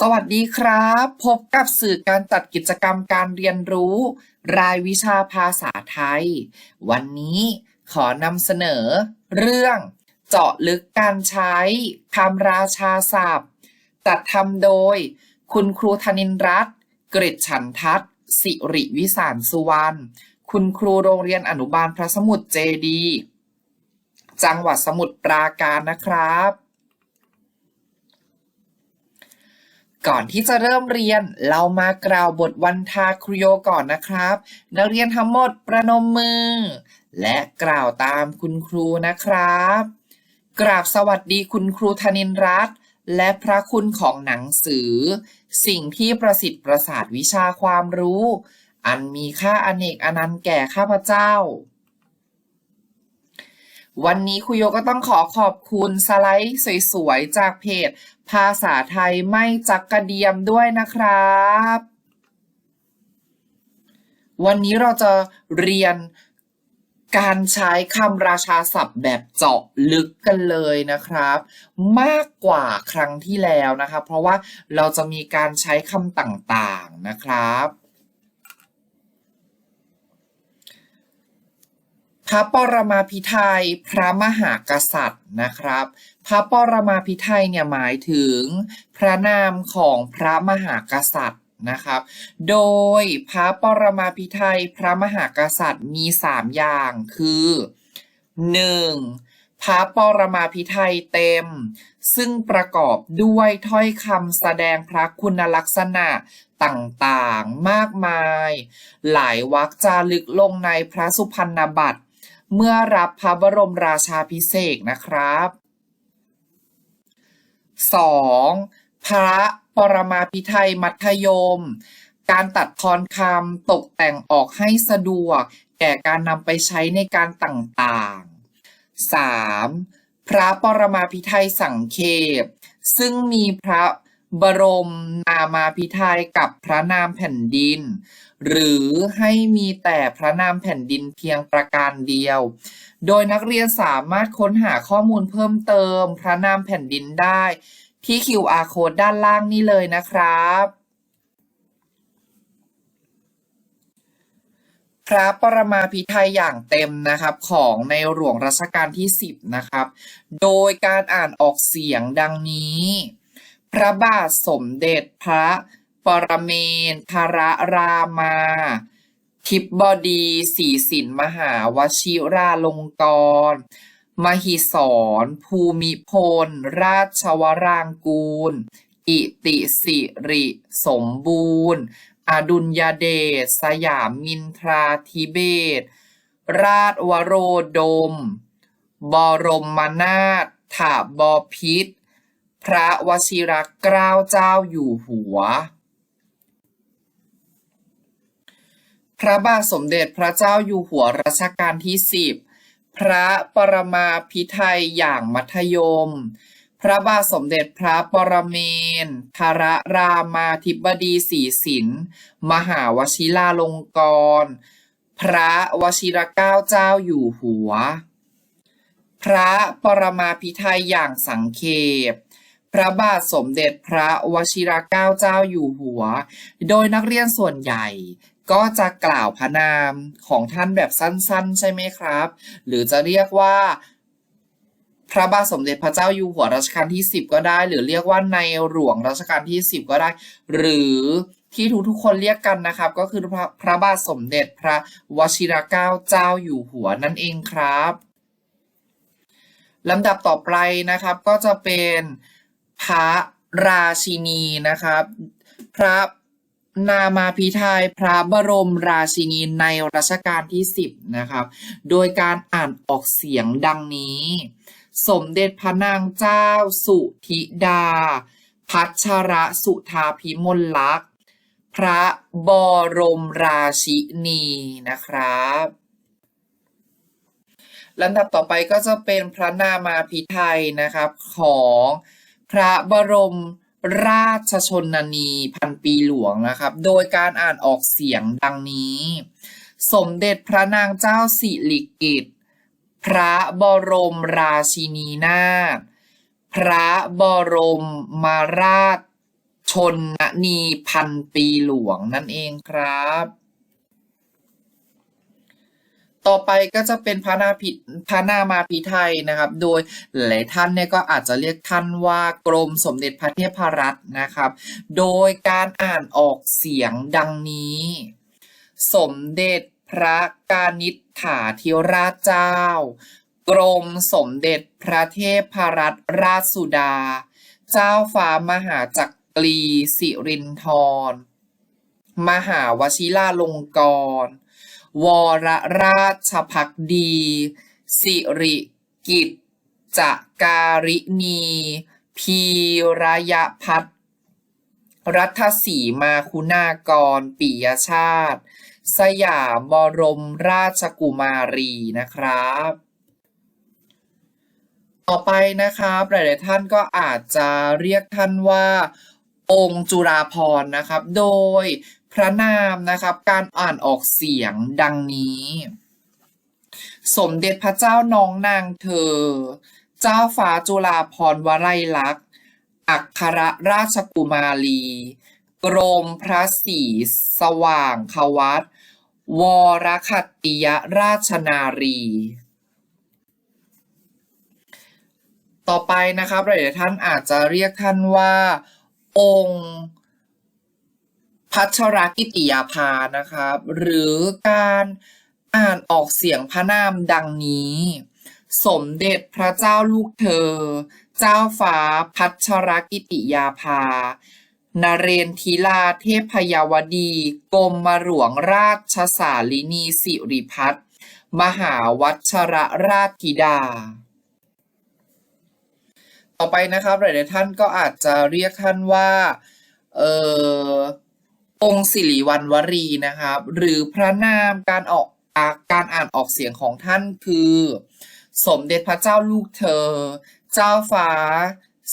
สวัสดีครับ พบกับสื่อการจัดกิจกรรมการเรียนรู้ รายวิชาภาษาไทย วันนี้ขอนำเสนอ เรื่องเจาะลึกการใช้คำราชาศัพท์ จัดทำโดย คุณครูธนินรัตน์กฤษฉันทัศน์สิริวิสารสุวรรณคุณครูโรงเรียนอนุบาลพระสมุทรเจดี จังหวัดสมุทรปราการนะครับ ก่อนที่จะเริ่มเรียน เรามากล่าวบทวันทาครุโยก่อนนะครับ นักเรียนทั้งหมดประนมมือ และกล่าวตามคุณครูนะครับ กราบสวัสดีคุณครูธนินร์รัตน์และพระคุณของหนังสือ สิ่งที่ประสิทธิ์ประสาทวิชาความรู้ อันมีค่าอเนกอนันต์แก่ข้าพเจ้า วันนี้ครูโยก็ต้องขอขอบคุณสไลด์สวยๆ จากเพจ ภาษาไทยไม่จักกระเดียมด้วยนะครับ วันนี้เราจะเรียนการใช้คำราชาศัพท์แบบเจาะลึกกันเลยนะครับ มากกว่าครั้งที่แล้วนะครับเพราะว่าเราจะมีการใช้คำต่างๆนะครับ ระปรมาภิไธยพระมหากษัตริย์นะครับ พระปรมาภิไธยเนี่ยหมายถึงพระนามของพระมหากษัตริย์นะครับ โดยพระปรมาภิไธยพระมหากษัตริย์มี 3 อย่างคือ 1. พระปรมาภิไธยเต็ม ซึ่งประกอบด้วยถ้อยคำแสดงพระคุณลักษณะต่างๆ มากมาย หลายวรรคจารึกลงในพระสุพรรณบัตร เมื่อรับพระบรมราชาภิเศษนะครับ 2. พระปรมาภิไธยมัธยม การตัดทอนคำตกแต่งออกให้สะดวก แก่การนำไปใช้ในการต่างๆ 3. พระปรมาภิไธยสังเขปซึ่งมีพระบรมน มาภิไธยกับพระนามแผ่นดิน หรือให้มีแต่พระนามแผ่นดินเพียงประการเดียว โดยนักเรียนสามารถค้นหาข้อมูลเพิ่มเติม พระนามแผ่นดินได้ที่ QR code ด้านล่างนี้เลยนะครับ พระปรมาภิไธยอย่างเต็มนะครับของในหลวงรัชกาลที่ 10 นะครับ โดยการอ่านออกเสียงดังนี้ พระบาทสมเด็จพระปรเมนทรรามา ทิบดีศรีสินมหาวชิราลงกรณ์มหิศรภูมิพล ราชวรางกูล อิติสิริสมบูรณ์อดุลยเดช สยามมินทราธิเบศรราชวโรดม บรมนาถถาบพิษ พระวชิรเกล้าเจ้าอยู่หัว พระบาทสมเด็จพระเจ้าอยู่หัวรัชกาลที่สิบพระปรมาภิไธยอย่างมัธยม พระบาทสมเด็จพระปรเมนทรรามาธิบดีศรีสิน มหาวชิราลงกร พระวชิรเกล้าเจ้าอยู่หัว พระปรมาภิไธยอย่างสังเขป พระบาทสมเด็จพระวชิรเกล้าเจ้าอยู่หัว โดยนักเรียนส่วนใหญ่ก็จะกล่าวพระนามของท่านแบบสั้นๆ ใช่ไหมครับ หรือจะเรียกว่า พระบาทสมเด็จพระเจ้าอยู่หัวรัชกาลที่ 10 ก็ได้ หรือเรียกว่าในหลวงรัชกาลที่ 10 ก็ได้ หรือที่ทุกๆคนเรียกกันนะครับ ก็คือพระพระบาทสมเด็จพระวชิรเกล้าเจ้าอยู่หัวนั่นเองครับลำดับต่อไปนะครับก็จะเป็น พระราชินีนะครับ พระนามาพิไทยพระบรมราชินีในรัชกาลที่ 10 นะครับ โดยการอ่านออกเสียงดังนี้ สมเด็จพระนางเจ้าสุธิดา พัชระสุธาพิมลลักษณ์ พระบรมราชินีนะครับลำดับต่อไปก็จะเป็นพระนามาพิไทยนะครับของ พระบรมราชชนนีพันปีหลวงนะครับ โดยการอ่านออกเสียงดังนี้ สมเด็จพระนางเจ้าสิริกิติ์พระบรมราชินีนาถพระบรมมาราชชนนีพันปีหลวงนั่นเองครับ ต่อไปก็จะเป็นพระนาพิพระนามาพิไทยนะครับ โดยหลายท่านเนี่ยก็อาจจะเรียกท่านว่ากรมสมเด็จพระเทพรัตน์นะครับ โดยการอ่านออกเสียงดังนี้ สมเด็จพระกานิษฐาธิราชเจ้า กรมสมเด็จพระเทพรัตนราชสุดา เจ้าฟ้ามหาจักรีสิรินธรมหาวชิราลงกรณ์ วรราชพักดี สิริกิจจการิณี พีระยะพัฒรัฐสีมาคุณากรปิยชาติ สยามบรมราชกุมารีนะครับ ต่อไปนะครับหลายๆท่านก็อาจจะเรียกท่านว่าองค์จุราพรนะครับ โดย พระนามนะครับ การอ่านออกเสียงดังนี้ สมเด็จพระเจ้าน้องนางเธอ เจ้าฟ้าจุฬาภรวลัยลักษณ์ อัครราชกุมารี กรมพระศรีสว่างควัตวรคัตติยราชนารี ต่อไปนะครับหลายท่านอาจจะเรียกท่านว่า องค์ พัชรกิติยาภานะครับ หรือการอ่านออกเสียงพระนามดังนี้ สมเด็จพระเจ้าลูกเธอ เจ้าฟ้าพัชรกิติยาภานเรนทิลาเทพยาวดีกรมหลวงราชสาลินีสิริพัฒน์มหาวัชรราชธิดา ต่อไปนะครับหลายๆท่านก็อาจจะเรียกท่านว่า เออ องค์สิริวัณวรีนะครับ หรือพระนามการออกอการอ่านออกเสียงของท่านคือ สมเด็จพระเจ้าลูกเธอ เจ้าฟ้า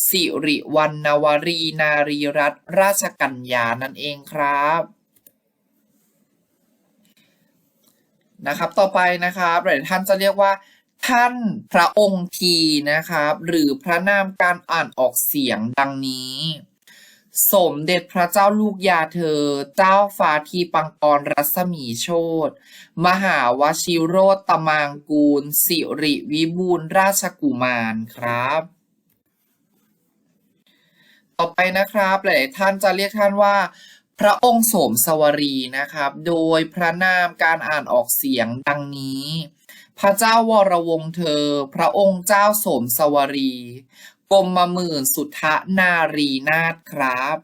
สิริวัณวรีนารีรัตนราชกัญญานั่นเองครับนะครับ ต่อไปนะครับหลายท่านจะเรียกว่า ท่านพระองค์ทีนะครับ หรือพระนามการอ่านออกเสียงดังนี้ สมเด็จพระเจ้าลูกยาเธอ เจ้าฟ้าทีปังกรรัศมีโชตมหาวชิโรตมางกูล สิริวิบูลราชกุมารครับ ต่อไปนะครับหลายท่านจะเรียกท่านว่า พระองค์สมสวรีนะครับ โดยพระนามการอ่านออกเสียงดังนี้พระเจ้าวรวงเธอ พระองค์เจ้าสมสวรี กรมหมื่นสุทธนารีนาถครับ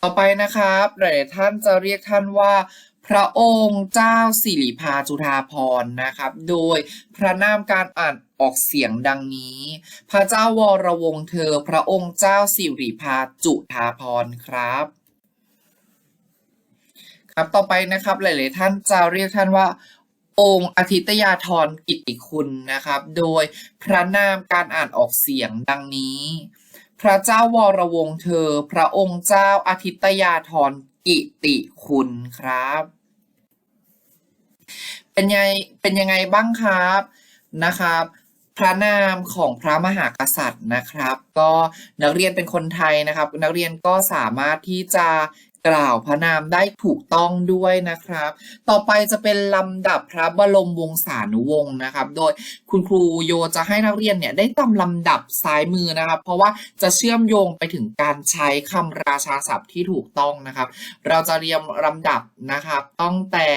ต่อไปนะครับหลายท่านจะเรียกท่านว่า พระองค์เจ้าสิริภาจุฑาภรนะครับ โดยพระนามการอ่านออกเสียงดังนี้ พระเจ้าวรวงเธอ พระองค์เจ้าสิริภาจุฑาภรครับครับต่อไปนะครับหลาย ๆ ท่านจะเรียกท่านว่า องค์อาทิตยาธรกิติคุณนะครับ โดยพระนามการอ่านออกเสียงดังนี้ พระเจ้าวรวงเธอ พระองค์เจ้าอาทิตยาธรกิติคุณครับ เป็นยังเป็นยังไงบ้างครับนะครับ พระนามของพระมหากษัตริย์นะครับ ก็นักเรียนเป็นคนไทยนะครับ นักเรียนก็สามารถที่จะ กล่าวพระนามได้ถูกต้องด้วยนะครับ ต่อไปจะเป็นลำดับพระบรมวงศานุวงศ์นะครับ โดยคุณครูโยจะให้นักเรียนเนี่ยได้จำลำดับซ้ายมือนะครับ เพราะว่าจะเชื่อมโยงไปถึงการใช้คำราชาศัพท์ที่ถูกต้องนะครับ เราจะเรียงลำดับนะครับตั้งแต่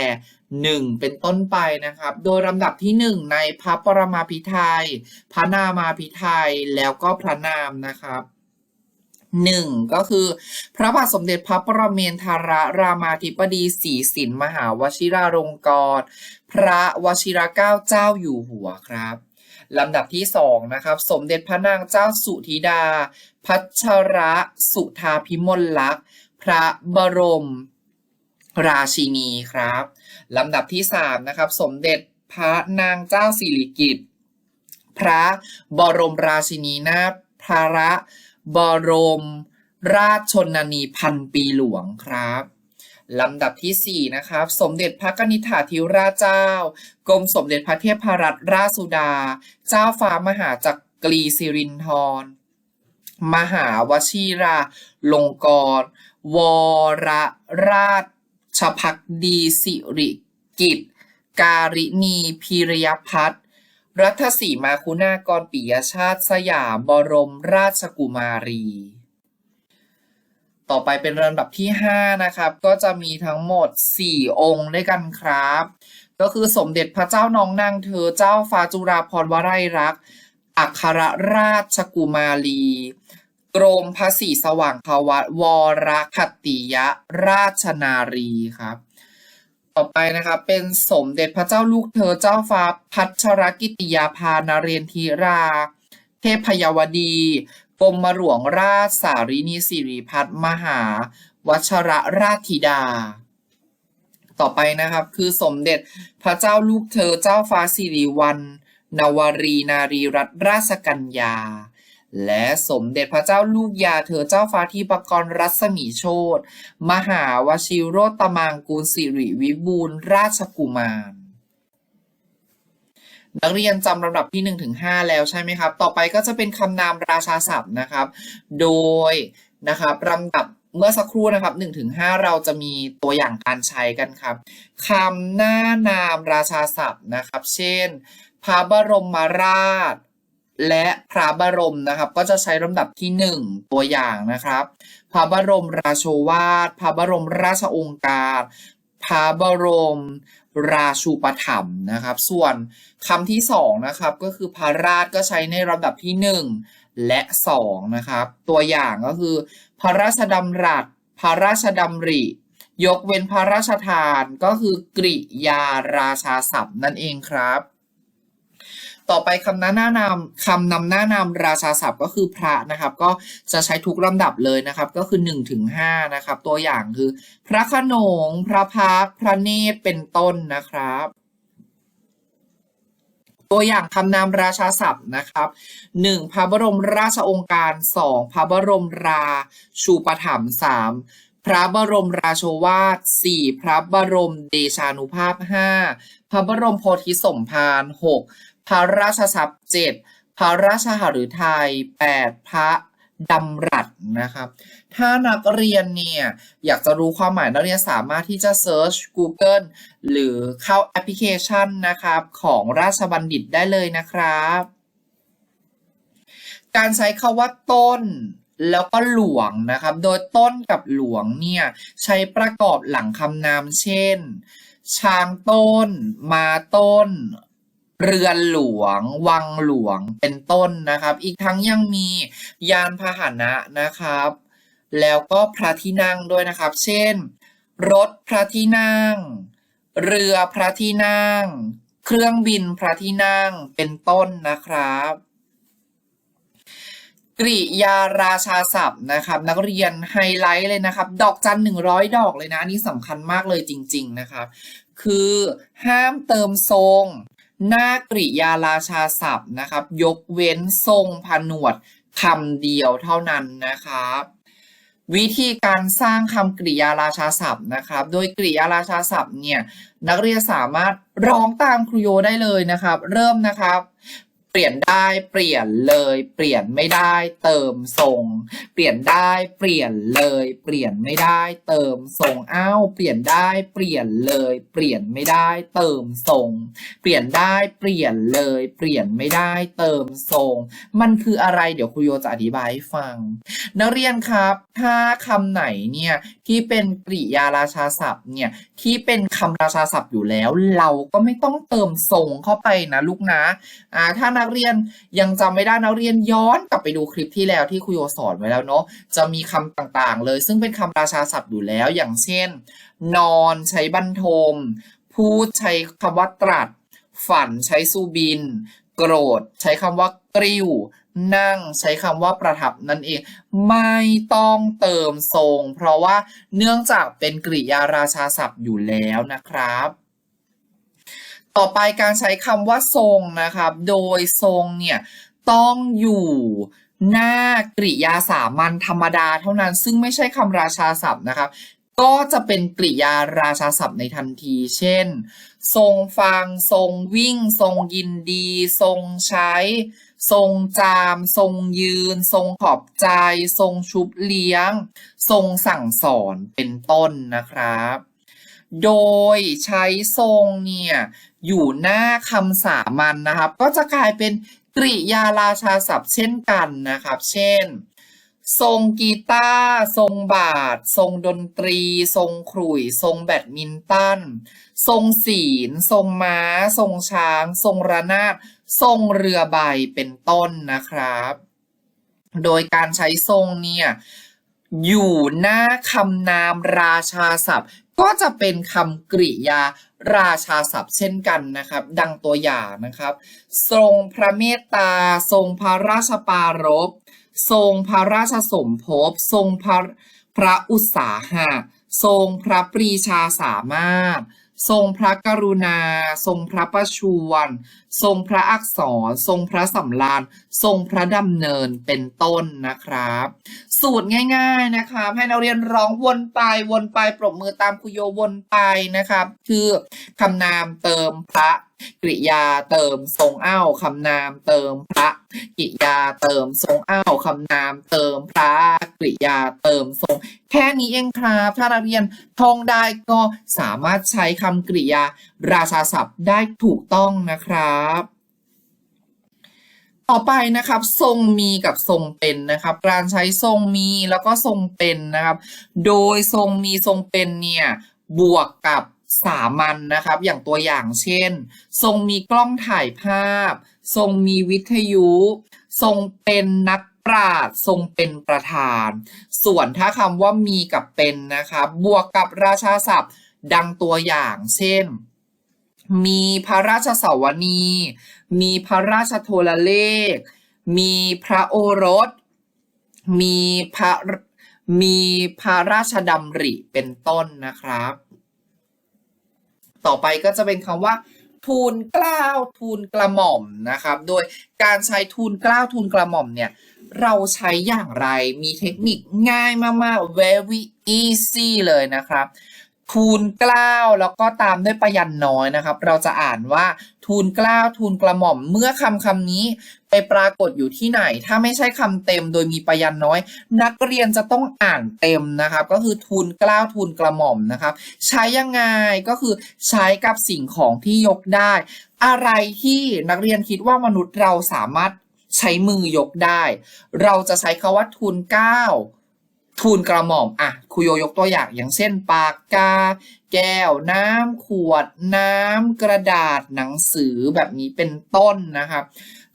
1เป็นต้นไปนะครับ โดยลำดับที่1ในพระปรมาภิไธยพระนามาภิไธยแล้วก็พระนามนะครับ หนึ่งก็คือ พระบาทสมเด็จพระประเมนทรรามาธิบดีศรีสินมหาวชิราลงกรณ์พระวชิรเกล้าเจ้าอยู่หัวครับลำดับที่สองนะครับสมเด็จพระนางเจ้าสุธิดา พัชรสุธาพิมลลักษณ์พระบรม ราชินีครับลำดับที่สามนะครับสมเด็จพระนางเจ้าสิริกิติ์พระบรมราชินีนาถพระ บรม ราชชนนีพันปีหลวงครับลำดับที่ 4 นะครับ สมเด็จพระกนิษฐาธิราชเจ้า กรมสมเด็จพระเทพรัตนราชสุดา เจ้าฟ้ามหาจักรีสิรินธรมหาวชิราลงกรณ์วรราชพักดีสิริกิตการินีพีรยพัฒน์ รัฐสีมาคุณากรปิยชาติสยามบรมราชกุมารี ต่อไปเป็นลำดับที่ 5 นะครับ ก็จะมีทั้งหมด 4 องค์ด้วยกันครับ ก็คือสมเด็จพระเจ้าน้องนางเธอเจ้าฟ้าจุฬาภรวลัยรักษ์อัครราชกุมารี กรมพระศรีสว่างควัตวรคติยราชนารีครับ ต่อไปนะครับเป็นสมเด็จพระเจ้าลูกเธอเจ้าฟ้าพัชรกิติยาภานเรนทิรา เทพยวดีกรมหลวงราชสารินีสิริพัฒน์มหา วัชรราชธิดา ต่อไปนะครับคือสมเด็จพระเจ้าลูกเธอเจ้าฟ้าสิริวัณนวรีนารีรัตนราชกัญญา และสมเด็จพระเจ้าลูกยาเธอเจ้าฟ้าที่ปกรณ์รัศมีโชตมหาวชิโรตมังกูลสิริวิบูลราชกุมารนักเรียนจำลำดับที่1ถึง5แล้วใช่ไหมครับ ต่อไปก็จะเป็นคำนามราชาศัพท์นะครับ โดยนะครับลำดับเมื่อสักครู่นะครับ1ถึง5เราจะมีตัวอย่างการใช้กันครับคำหน้านามราชาศัพท์นะครับ เช่น พระบรมราช และพระบรมนะครับ ก็จะใช้ลำดับที่ 1 ตัวอย่างนะครับ พระบรมราโชวาท พระบรมราชองค์การพระบรมราชูปถัมภ์นะครับ ส่วนคำที่สองนะครับก็คือพระราชก็ใช้ในลำดับที่หนึ่งและสองนะครับ ตัวอย่างก็คือ พระราชดำรัส พระราชดำริ ยกเว้นพระราชทานก็คือกริยาราชาศัพท์นั่นเองครับ ต่อไปคำหน้านามคำนำหน้านามราชาศัพท์ก็คือพระนะครับ ก็จะใช้ทุกลำดับเลยนะครับ ก็คือ1ถึง5นะครับ ตัวอย่างคือ พระขนง พระพักพระเนตรเป็นต้นนะครับ ตัวอย่างคำนามราชาศัพท์นะครับ 1. พระบรมราชองค์การ 2. พระบรมราชูปถัมภ์ 3. พระบรมราโชวาท 4. พระบรมเดชานุภาพ 5. พระบรมโพธิสมภาร 6. พระราชทรัพย์ 7. พระราชหฤทัย 8. พระดำรัสนะครับ ถ้านักเรียนเนี่ยอยากจะรู้ความหมายนักเรียนสามารถที่จะ search Google หรือเข้าแอปพลิเคชันนะครับของราชบัณฑิตได้เลยนะครับ การใช้คาว่าต้นแล้วก็หลวงนะครับ โดยต้นกับหลวงเนี่ยใช้ประกอบหลังคำนามเช่น ช้างต้น มาต้น เรือนหลวง วังหลวงเป็นต้นนะครับ อีกทั้งยังมียานพาหนะนะครับ แล้วก็พระที่นั่งด้วยนะครับ เช่น รถพระที่นั่ง เรือพระที่นั่ง เครื่องบินพระที่นั่งเป็นต้นนะครับกริยาราชาศัพท์นะครับ นักเรียนไฮไลท์เลยนะครับ ดอกจันหนึ่งร้อยดอกเลยนะนนี้สำคัญมากเลยจริง ๆนะครับ คือห้ามเติมทรง หน้ากริยาราชาศัพท์นะครับ ยกเว้นทรงผนวดคำเดียวเท่านั้นนะครับวิธีการสร้างคำกริยาราชาศัพท์นะครับ โดยกริยาราชาศัพท์เนี่ยนักเรียนสามารถร้องตามครูโยได้เลยนะครับ เริ่มนะครับ เปลี่ยนได้เปลี่ยนเลย เปลี่ยนไม่ได้ เติมทรง เปลี่ยนได้เปลี่ยนเลย เปลี่ยนไม่ได้ เติมทรงอ้าวเปลี่ยนได้เปลี่ยนเลย เปลี่ยนไม่ได้ เติมทรง เปลี่ยนได้เปลี่ยนเลย เปลี่ยนไม่ได้ เติมทรง มันคืออะไรเดี๋ยวครูโยจะอธิบายให้ฟัง นักเรียนครับ ถ้าคำไหนเนี่ยที่เป็นกริยาราชาศัพท์เนี่ย ที่เป็นคำราชาศัพท์อยู่แล้ว เราก็ไม่ต้องเติมทรงเข้าไปนะลูกนะอ่าถ้านักเรียนยังจำไม่ได้นักเรียนย้อนกลับไปดูคลิปที่แล้วที่ครูโยสอนไว้แล้วเนาะจะมีคำต่างๆ เลย ซึ่งเป็นคำราชาศัพท์อยู่แล้ว อย่างเช่น นอนใช้บรรทม พูดใช้คำว่าตรัส ฝันใช้สุบิน โกรธ ใช้คำว่ากริ้ว นั่งใช้คำว่าประทับนั่นเอง ไม่ต้องเติมทรง เพราะว่าเนื่องจากเป็นกริยาราชาศัพท์อยู่แล้วนะครับ ต่อไปการใช้คำว่าทรงนะครับ โดยทรงเนี่ยต้องอยู่หน้ากริยาสามัญธรรมดาเท่านั้น ซึ่งไม่ใช่คำราชาศัพท์นะครับ ก็จะเป็นกริยาราชาศัพท์ในทันที เช่น ทรงฟัง ทรงวิ่ง ทรงยินดี ทรงใช้ ทรงจาม ทรงยืน ทรงขอบใจ ทรงชุบเลี้ยง ทรงสั่งสอนเป็นต้นนะครับ โดยใช้ทรงเนี่ยอยู่หน้าคำสามัญนะครับ ก็จะกลายเป็นกริยาราชาศัพท์เช่นกันนะครับ เช่น ทรงกีตาร์ทรงบาท ทรงดนตรี ทรงขลุ่ย ทรงแบดมินตัน ทรงศีล ทรงม้า ทรงช้าง ทรงระนาดทรงเรือใบเป็นต้นนะครับ โดยการใช้ทรงเนี่ยอยู่หน้าคำนามราชาศัพท์ ก็จะเป็นคำกริยาราชาศัพท์เช่นกันนะครับ ดังตัวอย่างนะครับ ทรงพระเมตตา ทรงพระราชปารภทรงพระราชสมภพทรงพระพระอุตสาหะ ทรงพระปรีชาสามารถ ทรงพระกรุณา ทรงพระประชวร ทรงพระอักษร ทรงพระสำราญ ทรงพระดำเนินเป็นต้นนะครับ สูตรง่าย ๆนะคะให้นักเรียนร้องวนไปวนไปปรบมือตามคุโยวนไปนะครับ คือคำนามเติมพระ กริยาเติมทรงอ้าวคำนามเติมพระกริยาเติมทรงอ้าวคำนามเติมพระกริยาเติมทรง แค่นี้เองครับถ้านักเรียนท่องได้ก็สามารถใช้คำกริยาราชาศัพท์ได้ถูกต้องนะครับต่อไปนะครับทรงมีกับทรงเป็นนะครับ การใช้ทรงมีแล้วก็ทรงเป็นนะครับ โดยทรงมีทรงเป็นเนี่ยบวกกับ สามัญนะครับ อย่างตัวอย่างเช่น ทรงมีกล้องถ่ายภาพ ทรงมีวิทยุ ทรงเป็นนักปราชญ์ทรงเป็นประธาน ส่วนถ้าคำว่ามีกับเป็นนะครับบวกกับราชาศัพท์ ดังตัวอย่างเช่น มีพระราชสวนี มีพระราชโทรเลข มีพระโอรส มีพระมีพระราชดำริเป็นต้นนะครับ ต่อไปก็จะเป็นคำว่าทูลกล้าวทูลกระหม่อมนะครับ โดยการใช้ทูลกล้าวทูลกระหม่อมเนี่ยเราใช้อย่างไรมีเทคนิคง่ายมากๆ very easy เลยนะครับ ทูลเกล้าแล้วก็ตามด้วยประยันน้อยนะครับ เราจะอ่านว่าทูลเกล้าทูลกระหม่อมเมื่อคำคำนี้ไปปรากฏอยู่ที่ไหน ถ้าไม่ใช่คำเต็มโดยมีประยันน้อย นักเรียนจะต้องอ่านเต็มนะครับ ก็คือทูลเกล้าทูลกระหม่อมนะครับ ใช้ยังไงก็คือใช้กับสิ่งของที่ยกได้ อะไรที่นักเรียนคิดว่ามนุษย์เราสามารถใช้มือยกได้ เราจะใช้คาว่าทูลเกล้า ทูลกระหม่อมอะครูโยยกตัวอย่างอย่างเช่นปากกา แก้วน้ำขวด น้ำกระดาษหนังสือแบบนี้เป็นต้นนะครับ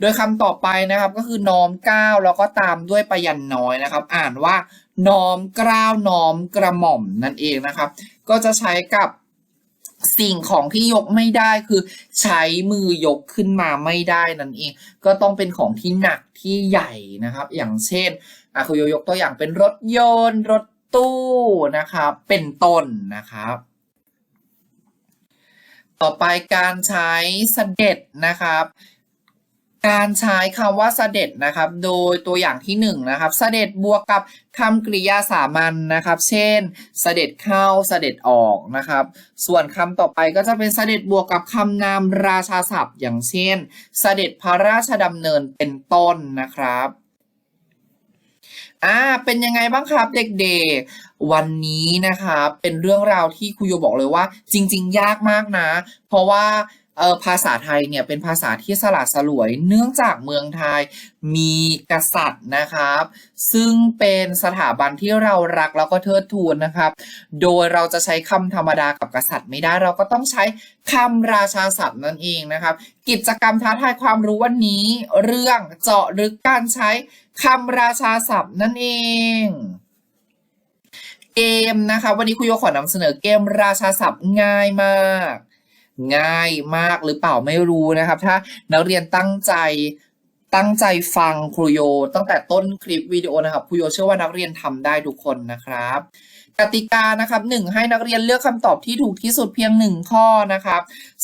โดยคำต่อไปนะครับก็คือน้อมก้าวแล้วก็ตามด้วยประยันน้อยนะครับ อ่านว่าน้อมกล้าวน้อมกระหม่อมนั่นเองนะครับ ก็จะใช้กับ สิ่งของที่ยกไม่ได้คือใช้มือยกขึ้นมาไม่ได้นั่นเอง ก็ต้องเป็นของที่หนักที่ใหญ่นะครับ อย่างเช่นอะคุยยกตัวอย่างเป็นรถยนต์ รถตู้นะครับ เป็นต้นนะครับ ต่อไปการใช้เสด็จนะครับ การใช้คำว่าเสด็จนะครับ โดยตัวอย่างที่หนึ่งนะครับ เสด็จบวกกับคำกริยาสามัญนะครับ เช่น เสด็จเข้าเสด็จออกนะครับ ส่วนคำต่อไปก็จะเป็นเสด็จบวกกับคำนามราชาศัพท์ อย่างเช่น เสด็จพระราชดำเนินเป็นต้นนะครับอ่าเป็นยังไงบ้างครับเด็กๆ วันนี้นะครับเป็นเรื่องราวที่ครูโยบอกเลยว่า จริง ๆ ยากมากนะ เพราะว่า เออภาษาไทยเนี่ยเป็นภาษาที่สละสลวยเนื่องจากเมืองไทยมีกษัตริย์นะครับ ซึ่งเป็นสถาบันที่เรารักแล้วก็เทิดทูนนะครับ โดยเราจะใช้คำธรรมดากับกษัตริย์ไม่ได้ เราก็ต้องใช้คำราชาศัพท์นั่นเองนะครับ กิจกรรมท้าทายความรู้วันนี้ เรื่องเจาะลึกการใช้คำราชาศัพท์นั่นเองเกมนะคะวันนี้ครูโยขอนำเสนอเกมราชาศัพท์ง่ายมาก ง่ายมากหรือเปล่าไม่รู้นะครับ ถ้านักเรียนตั้งใจตั้งใจฟังครูโย ตั้งแต่ต้นคลิปวิดีโอนะครับครูโยเชื่อว่านักเรียนทำได้ทุกคนนะครับกติกานะครับหนึ่งให้นักเรียนเลือกคำตอบที่ถูกที่สุดเพียงหนึ่งข้อนะครับ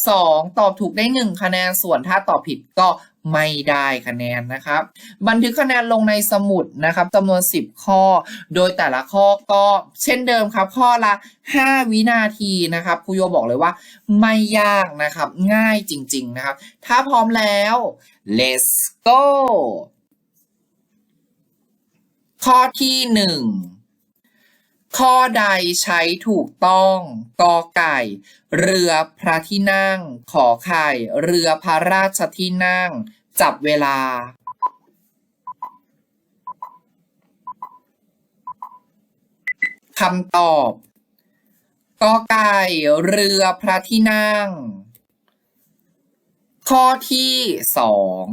สองตอบถูกได้หนึ่งคะแนนส่วนถ้าตอบผิดก็ ไม่ได้คะแนนนะครับ บันทึกคะแนนลงในสมุดนะครับจำนวน 10 ข้อ โดยแต่ละข้อก็เช่นเดิมครับ ข้อละ 5 วินาทีนะครับครูโยบอกเลยว่า ไม่ยากนะครับ ง่ายจริง ๆ นะครับ ถ้าพร้อมแล้ว let's go ข้อที่หนึ่ง ข้อใดใช้ถูกต้องกอไก่ เรือพระที่นั่ง ขอไข่ เรือพระราชที่นั่ง จับเวลา คำตอบกอไก่ เรือพระที่นั่ง ข้อที่สอง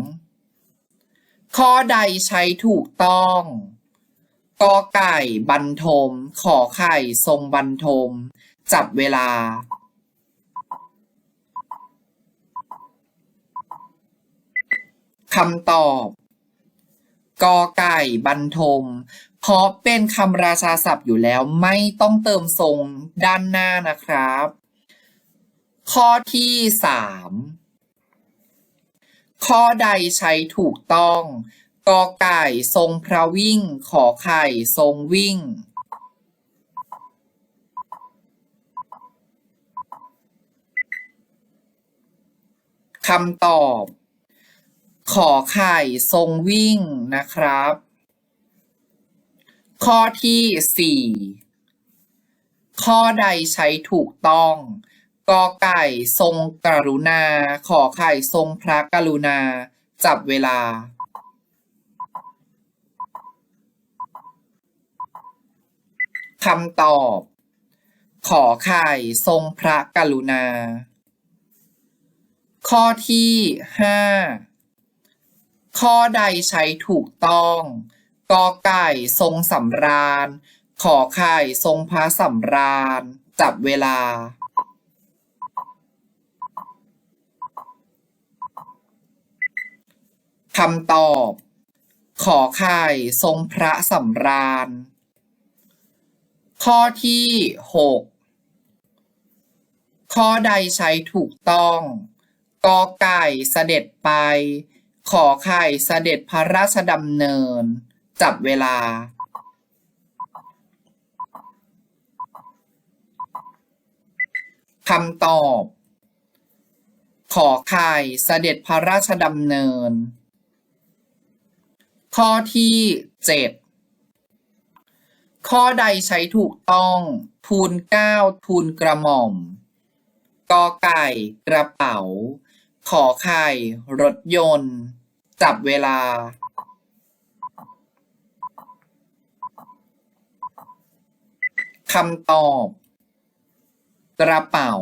ข้อใดใช้ถูกต้อง กอไก่บรรทม ขอไข่ทรงบรรทม จับเวลา คำตอบกอไก่บรรทม เพราะเป็นคำราชาศัพท์อยู่แล้วไม่ต้องเติมทรงด้านหน้านะครับ ข้อที่สามข้อใดใช้ถูกต้อง กอไก่ทรงพระวิ่ง ขอไข่ทรงวิ่ง คำตอบ ขอไข่ทรงวิ่งนะครับ ข้อที่สี่ข้อใดใช้ถูกต้องกอไก่ทรงกรุณา ขอไข่ทรงพระกรุณา จับเวลา คำตอบ ขอไข่ทรงพระกรุณา ข้อที่ห้าข้อใดใช้ถูกต้องกอไก่ทรงสำราญ ขอไข่ทรงพระสำราญ จับเวลา คำตอบ ขอไข่ทรงพระสำราญ ข้อที่หกข้อใดใช้ถูกต้องกอไก่เสด็จไป ขอไข่เสด็จพระราชดำเนิน จับเวลา คำตอบ ขอไข่เสด็จพระราชดำเนิน ข้อที่เจ็ด ข้อใดใช้ถูกต้อง ทูลเก้าทูลกระหม่อมกอไก่ กระเป๋า ขอไข่ รถยนต์ จับเวลา คำตอบ กระเป๋า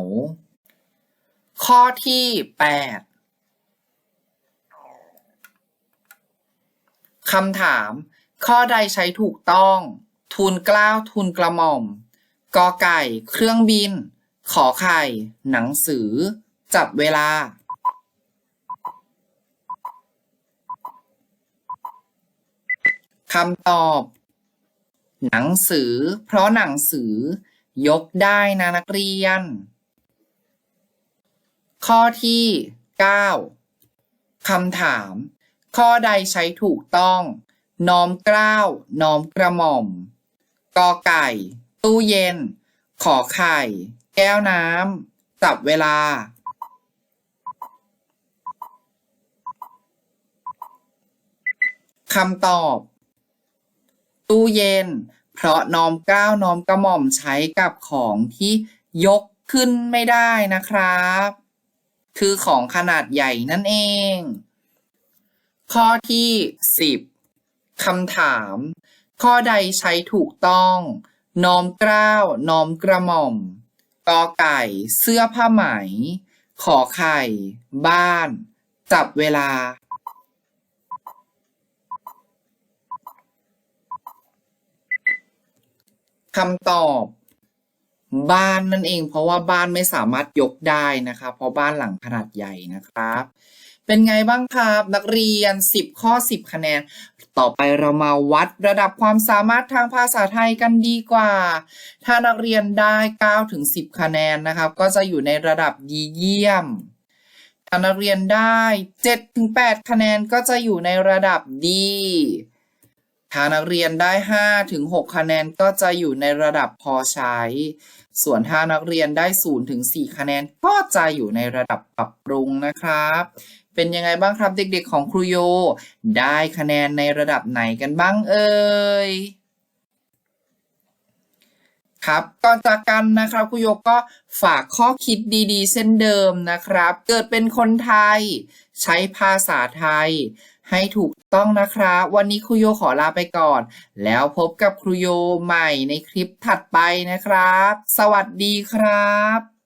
ข้อที่แปดคำถาม ข้อใดใช้ถูกต้อง ทูลเกล้าทูลกระหม่อมกอไก่ เครื่องบิน ขอไข่ หนังสือ จับเวลา คำตอบ หนังสือ เพราะหนังสือยกได้นะนักเรียน ข้อที่ 9 คำถาม ข้อใดใช้ถูกต้อง น้อมเกล้าวน้อมกระหม่อม กอไก่ ตู้เย็น ขอไข่ แก้วน้ำจับเวลา คำตอบ ตู้เย็น เพราะน้อมก้าวน้อมกระหม่อมใช้กับของที่ยกขึ้นไม่ได้นะครับ คือของขนาดใหญ่นั่นเอง ข้อที่ 10คำถาม ข้อใดใช้ถูกต้อง น้อมกล้าวน้อมกระหม่อมกอไก่ เสื้อผ้าไหม ขอไข่ บ้าน จับเวลา คำตอบ บ้านนั่นเอง เพราะว่าบ้านไม่สามารถยกได้นะคะ เพราะบ้านหลังขนาดใหญ่นะครับ เป็นไงบ้างครับ นักเรียน 10 ข้อ 10 คะแนน ต่อไปเรามาวัดระดับความสามารถทางภาษาไทยกันดีกว่า ถ้านักเรียนได้9ถึง10 คะแนนนะครับ ก็จะอยู่ในระดับดีเยี่ยม ถ้านักเรียนได้7ถึง8คะแนนก็จะอยู่ในระดับดี ถ้านักเรียนได้5ถึง6คะแนนก็จะอยู่ในระดับพอใช้ ส่วนถ้านักเรียนได้0ถึง4คะแนนก็จะอยู่ในระดับปรับปรุงนะครับ เป็นยังไงบ้างครับเด็กๆของครูโย ได้คะแนนในระดับไหนกันบ้างเอ่ยครับก่อนจากกันนะครับครูโยก็ฝากข้อคิดดีๆเช่นเดิมนะครับ เกิดเป็นคนไทย ใช้ภาษาไทย ให้ถูกต้องนะครับ วันนี้ครูโยขอลาไปก่อน แล้วพบกับครูโยใหม่ในคลิปถัดไปนะครับ สวัสดีครับ